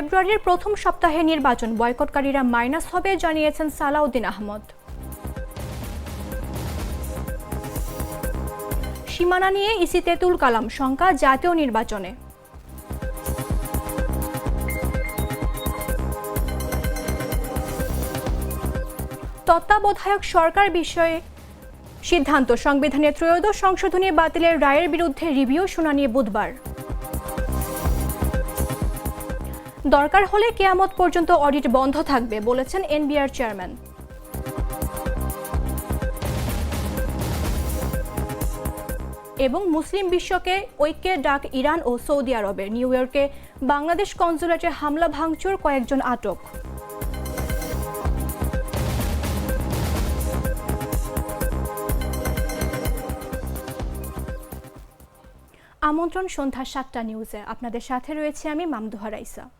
ফেব্রুয়ারির প্রথম সপ্তাহে নির্বাচন বয়কটকারীরা মাইনাস হবে জানিয়েছেন সালাউদ্দিন আহমদ। সীমানা নিয়ে ইসি তেতুল কালাম শঙ্কা জাতীয় নির্বাচনে। তত্ত্বাবধায়ক সরকার বিষয়ে সিদ্ধান্ত সংবিধানের ত্রয়োদশ সংশোধনী বাতিলের রায়ের বিরুদ্ধে রিভিউ শুনানি বুধবার। দরকার হলে কেয়ামত পর্যন্ত অডিট বন্ধ থাকবে, বলেছেন এনবিআর চেয়ারম্যান। এবং মুসলিম বিশ্বকে ঐক্যের ডাক ইরান ও সৌদি আরবের। নিউ ইয়র্কে বাংলাদেশ কনসুলেটে হামলা ভাঙচুর, কয়েকজন আটক। আমন্ত্রণ সন্ধ্যা সাতটা নিউজে। আপনাদের সাথে রয়েছে আমি মামদুহা রাইসা।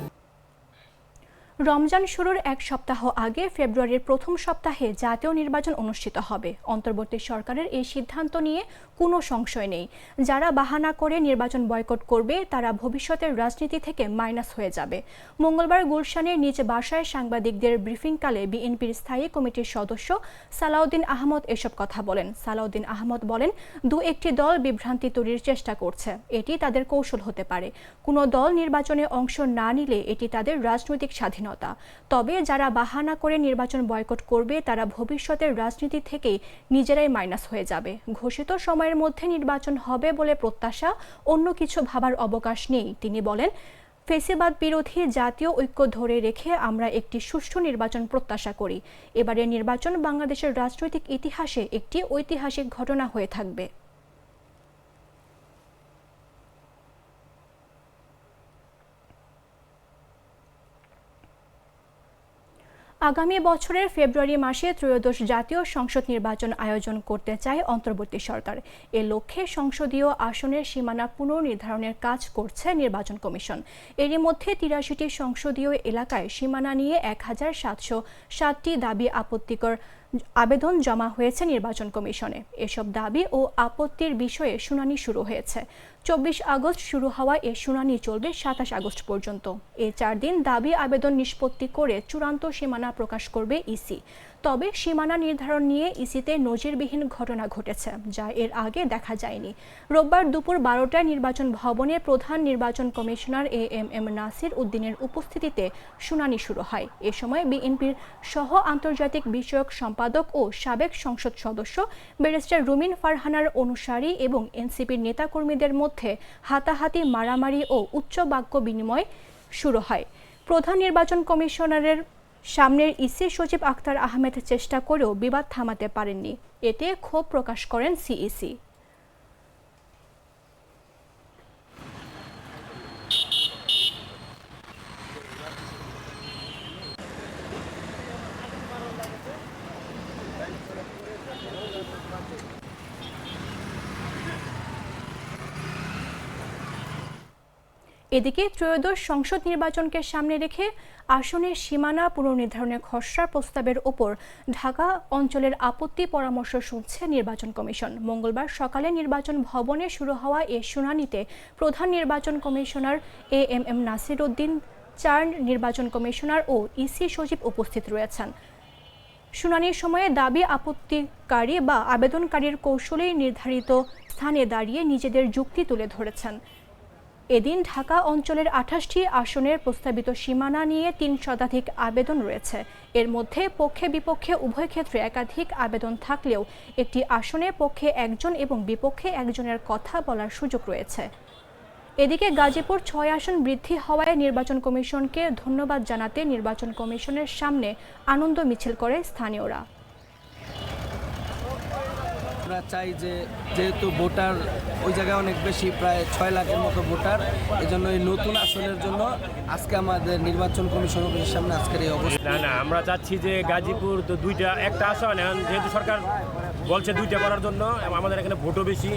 রমজান শুরুর এক সপ্তাহ আগে ফেব্রুয়ারির প্রথম সপ্তাহে জাতীয় নির্বাচন অনুষ্ঠিত হবে। অন্তর্বর্তী সরকারের এই সিদ্ধান্ত নিয়ে কোনো সংশয় নেই। যারা বাহানা করে নির্বাচন বয়কট করবে, তারা ভবিষ্যতের রাজনীতি থেকে মাইনাস হয়ে যাবে। মঙ্গলবার গুলশানের নিজ বাসায় সাংবাদিকদের ব্রিফিংকালে বিএনপির স্থায়ী কমিটির সদস্য সালাউদ্দিন আহমদ এসব কথা বলেন। সালাউদ্দিন আহমদ বলেন, দু একটি দল বিভ্রান্তি তৈরির চেষ্টা করছে। এটি তাদের কৌশল হতে পারে। কোনো দল নির্বাচনে অংশ না নিলে এটি তাদের রাজনৈতিক স্বাধীনতা। তবে যারা বাহানা করে নির্বাচন বয়কট করবে, তারা ভবিষ্যতের রাজনীতি থেকেই নিজেরাই মাইনাস হয়ে যাবে। ঘোষিত সময়ের মধ্যে নির্বাচন হবে বলে প্রত্যাশা, অন্য কিছু ভাবার অবকাশ নেই। তিনি বলেন, ফেসিবাদ বিরোধী জাতীয় ঐক্য ধরে রেখে আমরা একটি সুষ্ঠু নির্বাচন প্রত্যাশা করি। এবারের নির্বাচন বাংলাদেশের রাজনৈতিক ইতিহাসে একটি ঐতিহাসিক ঘটনা হয়ে থাকবে। আগামী বছরের ফেব্রুয়ারি মাসে ত্রয়োদশ জাতীয় সংসদ নির্বাচন আয়োজন করতে চায় অন্তর্বর্তী সরকার। এ লক্ষ্যে সংসদীয় আসনের সীমানা পুনর্নির্ধারণের কাজ করছে নির্বাচন কমিশন। এরই মধ্যে তিরাশিটি সংসদীয় এলাকায় সীমানা নিয়ে এক হাজার সাতশো সাতটি দাবি আপত্তিকর আবেদন জমা হয়েছে নির্বাচন কমিশনে। এসব দাবি ও আপত্তির বিষয়ে শুনানি শুরু হয়েছে। চব্বিশ আগস্ট শুরু হওয়া এ শুনানি চলবে সাতাশ আগস্ট পর্যন্ত। এ চার দিন দাবি আবেদন নিষ্পত্তি করে চূড়ান্ত সীমানা প্রকাশ করবে ইসি। তবে সীমানা নির্ধারণ নিয়ে ইসিতে নজিরবিহীন ঘটনা ঘটেছে, যা এর আগে দেখা যায়নি। রোববার দুপুর বারোটায় নির্বাচন ভবনে প্রধান নির্বাচন commissioner A M M Nasir উদ্দিনের উপস্থিতিতে শুনানি শুরু হয়। এ সময় বিএনপির সহ আন্তর্জাতিক বিষয়ক সম্পাদক ও সাবেক সংসদ সদস্য ব্যারিস্টার রুমিন ফারহানার অনুসারী এবং এনসিপির নেতাকর্মীদের মধ্যে হাতাহাতি মারামারি ও উচ্চ বাক্য বিনিময় শুরু হয়। প্রধান নির্বাচন কমিশনারের সামনের ইসি সচিব আখতার আহমেদ চেষ্টা করেও বিবাদ থামাতে পারেননি। এতে ক্ষোভ প্রকাশ করেন সিইসি। এদিকে ত্রয়োদশ সংসদ নির্বাচনকে সামনে রেখে আসনের সীমানা পুনর্নির্ধারণের খসড়া প্রস্তাবের ওপর ঢাকা অঞ্চলের আপত্তি পরামর্শ শুনছে নির্বাচন কমিশন। মঙ্গলবার সকালে নির্বাচন ভবনে শুরু হওয়া এ শুনানিতে প্রধান নির্বাচন commissioner A M M Nasir Uddin, চার নির্বাচন কমিশনার ও ইসি সচিব উপস্থিত রয়েছেন। শুনানির সময়ে দাবি আপত্তিকারী বা আবেদনকারীর কৌশলেই নির্ধারিত স্থানে দাঁড়িয়ে নিজেদের যুক্তি তুলে ধরেছেন। এদিন ঢাকা অঞ্চলের আঠাশটি আসনের প্রস্তাবিত সীমানা নিয়ে তিন শতাধিক আবেদন রয়েছে। এর মধ্যে পক্ষে বিপক্ষে উভয় ক্ষেত্রে একাধিক আবেদন থাকলেও একটি আসনে পক্ষে একজন এবং বিপক্ষে একজনের কথা বলার সুযোগ রয়েছে। এদিকে গাজীপুর ছয় আসন বৃদ্ধি হওয়ায় নির্বাচন কমিশনকে ধন্যবাদ জানাতে নির্বাচন কমিশনের সামনে আনন্দ মিছিল করে স্থানীয়রা। আমরা চাই যে যেহেতু ভোটার ওই জায়গায় অনেক বেশি, প্রায় ছয় লাখের মতো ভোটার এই জন্য এই নতুন আসনের জন্য আজকে আমাদের নির্বাচন কমিশন অফিসের সামনে আজকের এই অবস্থা। না না, আমরা চাচ্ছি যে গাজীপুর তো দুইটা, একটা আসন, এখন যেহেতু সরকার বলছে দুইটা করার জন্য আমাদের এখানে ভোটও বেশি,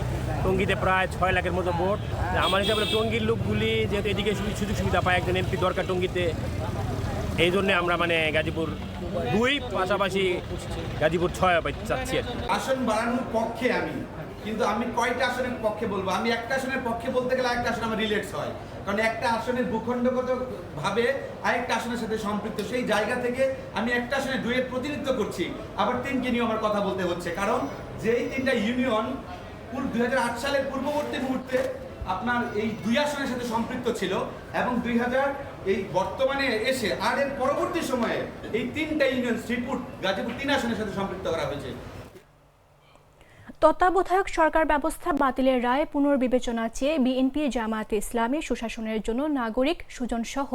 টঙ্গিতে প্রায় ছয় লাখের মতো ভোট। আমার হিসাবে টঙ্গির লোকগুলি যেহেতু এদিকে সুযোগ সুবিধা পায়, একজন এমপি দরকার টঙ্গিতে এই জন্যে আমরা মানে গাজীপুর দুই পাশাপাশি গাজীপুর ছয় চাচ্ছি আসন বাড়ানোর পক্ষে আমি। কিন্তু আমি কয়টা আসনের পক্ষে বলব? আমি একটা আসনের পক্ষে বলতে গেলে আরেকটা আসন আমার রিলেটস হয়। কারণ একটা আসনের ভূখণ্ডগত ভাবে আরেকটা আসনের সাথে সম্পৃক্ত। সেই জায়গা থেকে আমি একটা আসনে দুয়ের প্রতিনিধিত্ব করছি। আবার তিনকে নিয়ে আমার কথা বলতে হচ্ছে। কারণ যেই তিনটা ইউনিয়ন দুই হাজার আট সালের পূর্ববর্তী মুহূর্তে আপনার এই দুই আসনের সাথে সম্পৃক্ত ছিল এবং দুই হাজার এই বর্তমানে এসে আর এর পরবর্তী সময়ে এই তিনটা ইউনিয়ন, শ্রীপুর, গাজীপুর তিন আসনের সাথে সম্পৃক্ত করা হয়েছে। তত্ত্বাবধায়ক সরকার ব্যবস্থা বাতিলের রায় পুনর্বিবেচনা চেয়ে বিএনপি, জামায়াত ইসলামী সুশাসনের জন্য নাগরিক সুজন সহ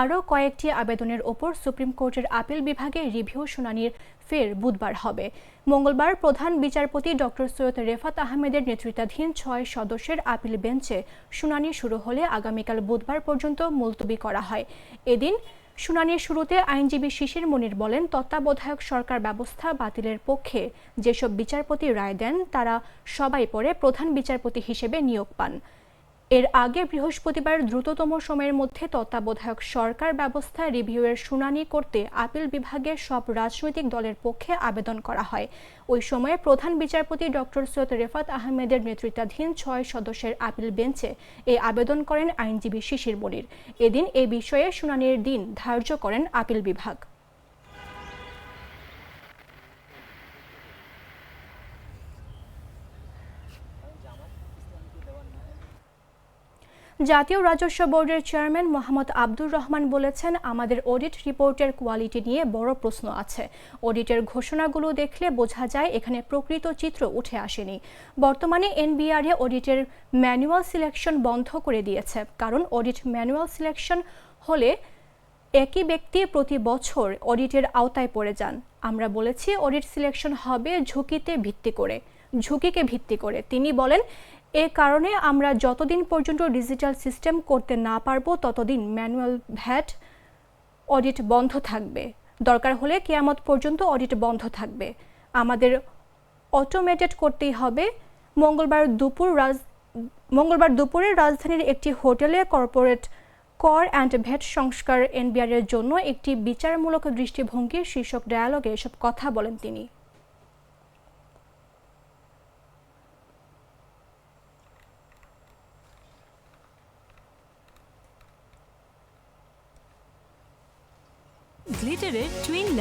আরও কয়েকটি আবেদনের ওপর সুপ্রিম কোর্টের আপিল বিভাগে রিভিউ শুনানির ফের বুধবার হবে। মঙ্গলবার প্রধান বিচারপতি ডক্টর সৈয়দ রেফাত আহমেদের নেতৃত্বাধীন ছয় সদস্যের আপিল বেঞ্চে শুনানি শুরু হলে আগামীকাল বুধবার পর্যন্ত মুলতবি করা হয়। এদিন শুনানির শুরুতে আইনজীবী শিশির মনির বলেন, তত্ত্বাবধায়ক সরকার ব্যবস্থা বাতিলের পক্ষে যেসব বিচারপতি রায় দেন, তারা সবাই পরে প্রধান বিচারপতি হিসেবে নিয়োগ পান। এর আগে বৃহস্পতিবার দ্রুততম সময়ের মধ্যে তত্ত্বাবধায়ক সরকার ব্যবস্থা রিভিউয়ের শুনানি করতে আপিল বিভাগে সব রাজনৈতিক দলের পক্ষে আবেদন করা হয়। ওই সময়ে প্রধান বিচারপতি ডক্টর সৈয়দ রেফাত আহমেদের নেতৃত্বাধীন ছয় সদস্যের আপিল বেঞ্চে এই আবেদন করেন আইনজীবী শিশির মনির। এদিন এ বিষয়ে শুনানির দিন ধার্য করেন আপিল বিভাগ। জাতীয় রাজস্ব বোর্ডের চেয়ারম্যান মোহাম্মদ আব্দুর রহমান বলেছেন, আমাদের অডিট রিপোর্টের কোয়ালিটি নিয়ে বড় প্রশ্ন আছে। অডিটের ঘোষণাগুলো দেখলে বোঝা যায় এখানে প্রকৃত চিত্র উঠে আসেনি। বর্তমানে এনবিআরএ অডিটের ম্যানুয়াল সিলেকশন বন্ধ করে দিয়েছে। কারণ অডিট ম্যানুয়াল সিলেকশন হলে একই ব্যক্তি প্রতি বছর অডিটের আওতায় পড়ে যান। আমরা বলেছি, অডিট সিলেকশন হবে ঝুঁকিতে ভিত্তি করে। ঝুঁকিকে ভিত্তি করে। তিনি বলেন এ কারণে আমরা যতদিন পর্যন্ত ডিজিটাল সিস্টেম করতে না পারব, ততদিন ম্যানুয়াল ভ্যাট অডিট বন্ধ থাকবে। দরকার হলে কেয়ামত পর্যন্ত অডিট বন্ধ থাকবে। আমাদের অটোমেটেড করতেই হবে। মঙ্গলবার দুপুর রাজ, মঙ্গলবার দুপুরে রাজধানীর একটি হোটেলে কর্পোরেট কর অ্যান্ড ভ্যাট সংস্কার এনবিআর এর জন্য একটি বিচারমূলক দৃষ্টিভঙ্গির শীর্ষক ডায়ালগে এসব কথা বলেন তিনি।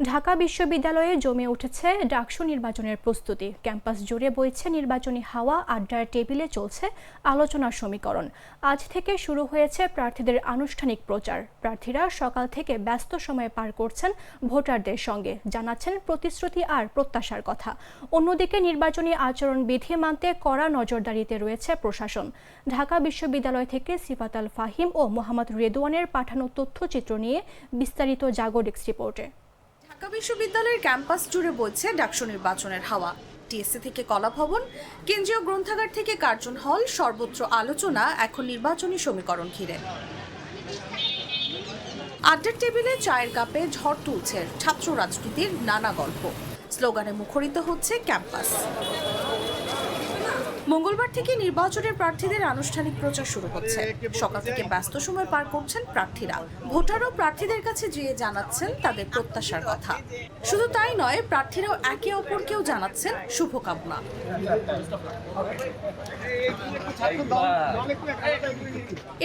ঢাকা বিশ্ববিদ্যালয়ে জমে উঠেছে ডাকসু নির্বাচনের প্রস্তুতি। ক্যাম্পাস জুড়ে বইছে নির্বাচনী হাওয়া, আড্ডার টেবিলে চলছে আলোচনার সমীকরণ। আজ থেকে শুরু হয়েছে প্রার্থীদের আনুষ্ঠানিক প্রচার। প্রার্থীরা সকাল থেকে ব্যস্ত সময় পার করছেন ভোটারদের সঙ্গে, জানাচ্ছেন প্রতিশ্রুতি আর প্রত্যাশার কথা। অন্যদিকে নির্বাচনী আচরণ বিধি মানতে কড়া নজরদারিতে রয়েছে প্রশাসন। ঢাকা বিশ্ববিদ্যালয় থেকে সিফাত আল ফাহিম ও মোহাম্মদ রেদওয়ানের পাঠানো তথ্যচিত্র নিয়ে বিস্তারিত জাগোডেক্স রিপোর্টে। ঢাকা বিশ্ববিদ্যালয়ের ক্যাম্পাস জুড়ে বইছে ডাকসু নির্বাচনের হাওয়া। টিএসসি থেকে কলা ভবন, কেন্দ্রীয় গ্রন্থাগার থেকে কার্জন হল, সর্বত্র আলোচনা, এখন নির্বাচনী সমীকরণ ঘিরে। আড্ডার টেবিলে চায়ের কাপে ঝড় তুলছে ছাত্র রাজনীতির নানা গল্প। স্লোগানে মুখরিত হচ্ছে ক্যাম্পাস। মঙ্গলবার থেকে নির্বাচনের প্রার্থীদের আনুষ্ঠানিক প্রচার শুরু হচ্ছে। সকাল থেকে ব্যস্ত সময় পার করছেন প্রার্থীরা। ভোটারও প্রার্থীদের কাছে যেয়ে জানাচ্ছেন তাদের প্রত্যাশার কথা। শুধু তাই নয়, প্রার্থীরাও একে অপরকেও জানাচ্ছেন শুভকামনা।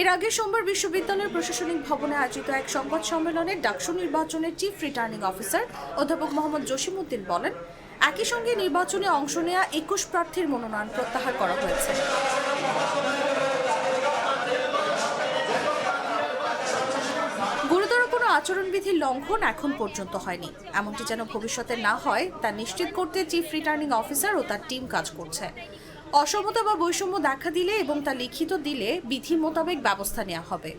এর আগে সোমবার বিশ্ববিদ্যালয়ের প্রশাসনিক ভবনে আয়োজিত এক সংবাদ সম্মেলনে ডাকসু নির্বাচনের চিফ রিটার্নিং অফিসার অধ্যাপক মোহাম্মদ জসিমউদ্দিন বলেন একই সঙ্গে নির্বাচনে অংশ নেয়া একুশ প্রার্থীর মনোনয়ন প্রত্যাহার করা হয়েছে। গুরুতর কোনো আচরণবিধি লঙ্ঘন এখন পর্যন্ত হয়নি। এমনটি যেন ভবিষ্যতে না হয়, তা নিশ্চিত করতে চিফ রিটার্নিং অফিসার ও তার টিম কাজ করছে। অসমতা বা বৈষম্য দেখা দিলে এবং তা লিখিত দিলে বিধি মোতাবেক ব্যবস্থা নেওয়া হবে।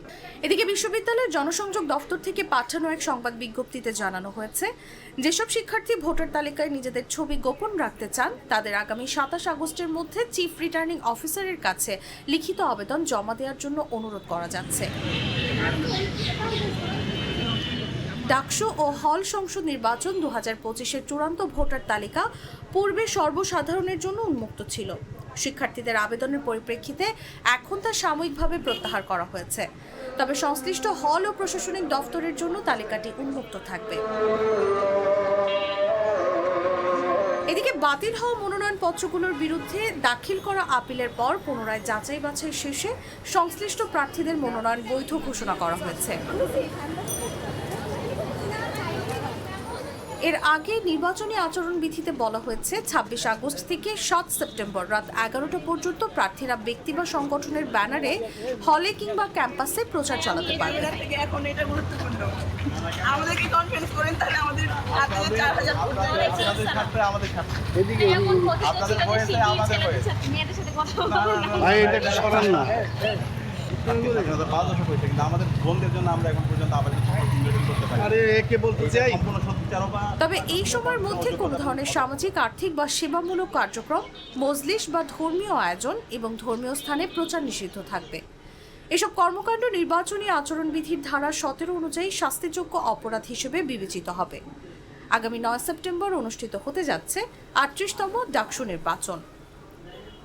এদিকে বিশ্ববিদ্যালয়ের জনসংযোগ দফতর থেকে পাঠানো এক সংবাদ বিজ্ঞপ্তিতে জানানো হয়েছে, যেসব শিক্ষার্থী ভোটার তালিকায় নিজেদের ছবি গোপন রাখতে চান, তাদের আগামী সাতাশ আগস্টের মধ্যে চিফ রিটার্নিং অফিসারের কাছে লিখিত আবেদন জমা দেওয়ার জন্য অনুরোধ করা যাচ্ছে। ডাকসু ও হল সংসদ নির্বাচন দু হাজার পঁচিশের চূড়ান্ত ভোটার তালিকা পূর্বে সর্বসাধারণের জন্য উন্মুক্ত ছিল। শিক্ষার্থীদের আবেদনের পরিপ্রেক্ষিতে এখন তা সাময়িকভাবে প্রত্যাহার করা হয়েছে। তবে সংশ্লিষ্ট হল ও প্রশাসনিক দফতরের জন্য তালিকাটি উন্মুক্ত থাকবে। এদিকে বাতিল হওয়া মনোনয়ন পত্রগুলোর বিরুদ্ধে দাখিল করা আপিলের পর পুনরায় যাচাই বাছাই শেষে সংশ্লিষ্ট প্রার্থীদের মনোনয়ন বৈধ ঘোষণা করা হয়েছে। এর আগে নির্বাচনী আচরণ বিধিতে বলা হয়েছে ছাব্বিশ আগস্ট থেকে সাত সেপ্টেম্বর রাত এগারোটা পর্যন্ত প্রার্থীরা ব্যক্তি বা সংগঠনের ব্যানারে হলে কিংবা ক্যাম্পাসে প্রচার চালাতে পারবে। এখন এটা গুরুত্বপূর্ণ। আমাদেরকে কনফারেন্স করেন তাহলে আমাদের বোনদের জন্য আমরা এখন পর্যন্ত আবেদন করতে পারি আরে কে বলতে চাই। সম্পূর্ণ তবে এই সময়ের মধ্যে কোনো ধরনের সামাজিক, আর্থিক বা সেবামূলক কার্যক্রম, মজলিস বা ধর্মীয় আয়োজন এবং ধর্মীয় স্থানে প্রচার নিষিদ্ধ থাকবে। এসব কর্মকাণ্ড নির্বাচনী আচরণবিধির ধারা সতেরো অনুযায়ী শাস্তিযোগ্য অপরাধ হিসেবে বিবেচিত হবে। আগামী নয় সেপ্টেম্বর অনুষ্ঠিত হতে যাচ্ছে আটত্রিশতম ডাকসু নির্বাচন।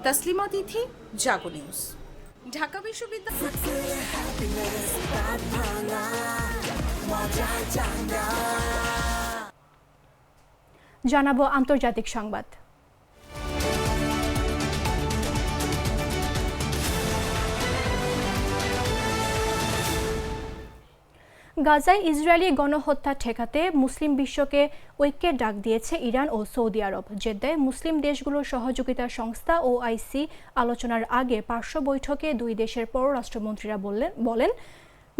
তাসলিমা তিথি, জাগো নিউজ। ঢাকা বিশ্ববিদ্যালয় জানাব আন্তর্জাতিক সংবাদ। গাজায় ইসরায়েলি গণহত্যা ঠেকাতে মুসলিম বিশ্বকে ঐক্যের ডাক দিয়েছে ইরান ও সৌদি আরব। জেদ্দায় মুসলিম দেশগুলোর সহযোগিতা সংস্থা ও আইসি আলোচনার আগে পার্শ্ব বৈঠকে দুই দেশের পররাষ্ট্রমন্ত্রীরা বললেন, বলেন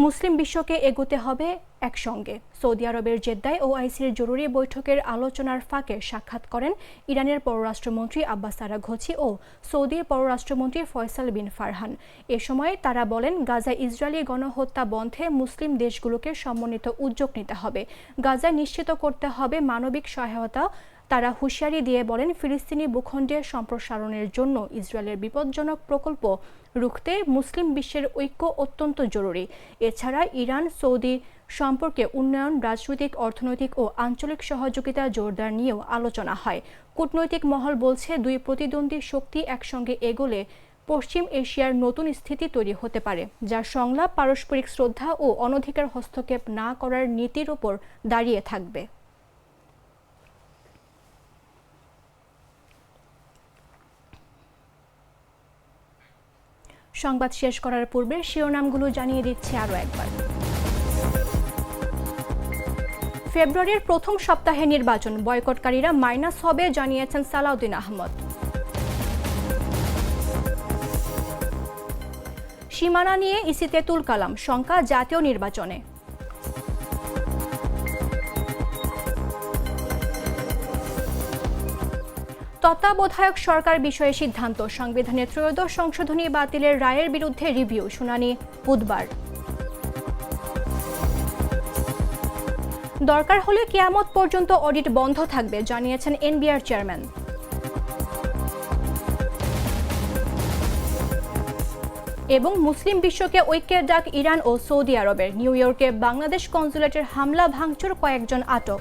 মুসলিম বিশ্বকে এগোতে হবে একসঙ্গে। সৌদি আরবের জেদ্দায় ওআইসির জরুরি বৈঠকের আলোচনার ফাঁকে সাক্ষাৎ করেন ইরানের পররাষ্ট্রমন্ত্রী আব্বাস আরাঘচি ও সৌদির পররাষ্ট্রমন্ত্রী ফয়সাল বিন ফারহান। এ সময় তারা বলেন, গাজায় ইসরায়েলি গণহত্যা বন্ধে মুসলিম দেশগুলোকে সমন্বিত উদ্যোগ নিতে হবে। গাজায় নিশ্চিত করতে হবে মানবিক সহায়তা তারা হুঁশিয়ারি দিয়ে বলেন ফিলিস্তিনি ভূখণ্ডের সম্প্রসারণের জন্য ইসরায়েলের বিপজ্জনক প্রকল্প রুখতে মুসলিম বিশ্বের ঐক্য অত্যন্ত জরুরি। এছাড়া ইরান, সৌদি সম্পর্কে উন্নয়ন, রাজনৈতিক, অর্থনৈতিক ও আঞ্চলিক সহযোগিতা জোরদার নিয়েও আলোচনা হয়। কূটনৈতিক মহল বলছে দুই প্রতিদ্বন্দ্বী শক্তি একসঙ্গে এগোলে পশ্চিম এশিয়ার নতুন স্থিতি তৈরি হতে পারে যা সংলাপ পারস্পরিক শ্রদ্ধা ও অনধিকার হস্তক্ষেপ না করার নীতির ওপর দাঁড়িয়ে থাকবে। সংবাদ শেষ করার পূর্বে শিরোনামগুলো জানিয়ে দিচ্ছে আরও একবার। ফেব্রুয়ারির প্রথম সপ্তাহে নির্বাচন, বয়কটকারীরা মাইনাস হবে জানিয়েছেন সালাউদ্দিন আহমদ। সীমানা নিয়ে ইসিতে তুল কালাম শঙ্কা জাতীয় নির্বাচনে। তত্ত্বাবধায়ক সরকার বিষয়ে সিদ্ধান্ত। সংবিধানের ত্রয়োদশ সংশোধনী বাতিলের রায়ের বিরুদ্ধে রিভিউ, শুনানি বুধবার। দরকার হলে কেয়ামত পর্যন্ত অডিট বন্ধ থাকবে, জানিয়েছেন এনবিআর চেয়ারম্যান। এবং মুসলিম বিশ্বকে ঐক্যের ডাক ইরান ও সৌদি আরবের। নিউ ইয়র্কে বাংলাদেশ কনসুলেটের হামলা, ভাঙচুর, কয়েকজন আটক।